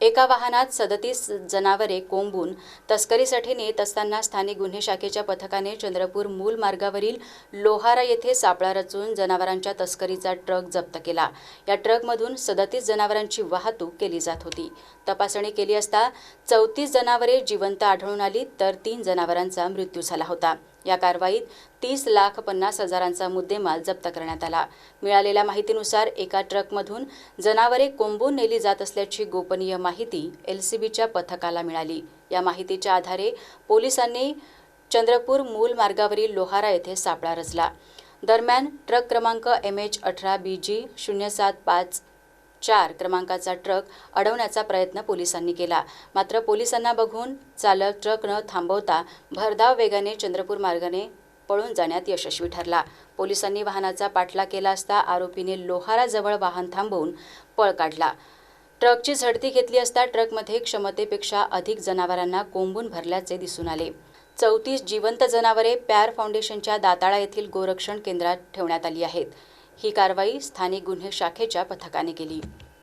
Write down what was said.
एका वाहनात सदतीस जनावरे कोंबून तस्करीसाठी नेत असताना स्थानिक गुन्हे शाखेच्या पथकाने चंद्रपूर मूल मार्गावरील लोहारा येथे सापळा रचून जनावरांच्या तस्करीचा ट्रक जप्त केला. या ट्रकमधून सदतीस जनावरांची वाहतूक केली जात होती. तपासणी केली असता चौतीस जनावरे जिवंत आढळून आली तर तीन जनावरांचा मृत्यू झाला होता. या कारवाईत तीस लाख पन्नास हजारांचा मुद्देमाल जप्त करण्यात आला. मिळालेल्या माहितीनुसार एका ट्रकमधून जनावरे कोंबून नेली जात असल्याची गोपनीय माहिती एलसीबीच्या पथकाला मिळाली. या माहितीच्या आधारे पोलिसांनी चंद्रपूर मूल मार्गावरील लोहारा येथे सापळा रचला. दरम्यान ट्रक क्रमांक एम एच अठरा बी जी शून्य सात पाच चार क्रमांकाचा ट्रक अडवण्याचा प्रयत्न पोलिसांनी केला. मात्र पोलिसांना बघून चालक ट्रक न थांबवता भरधाव वेगाने चंद्रपूर मार्गाने पळून जाण्यात यशस्वी ठरला. पोलिसांनी वाहनाचा पाठलाग केला असता आरोपीने लोहाराजवळ वाहन थांबवून पळ काढला. ट्रकची झडती घेतली असता ट्रकमध्ये क्षमतेपेक्षा अधिक जनावरांना कोंबून भरल्याचे दिसून आले. चौतीस जिवंत जनावरे प्यार फाउंडेशनच्या दाताळा येथील गोरक्षण केंद्रात ठेवण्यात आली आहेत. ही कारवाई स्थानिक गुन्हे शाखेच्या पथकाने केली.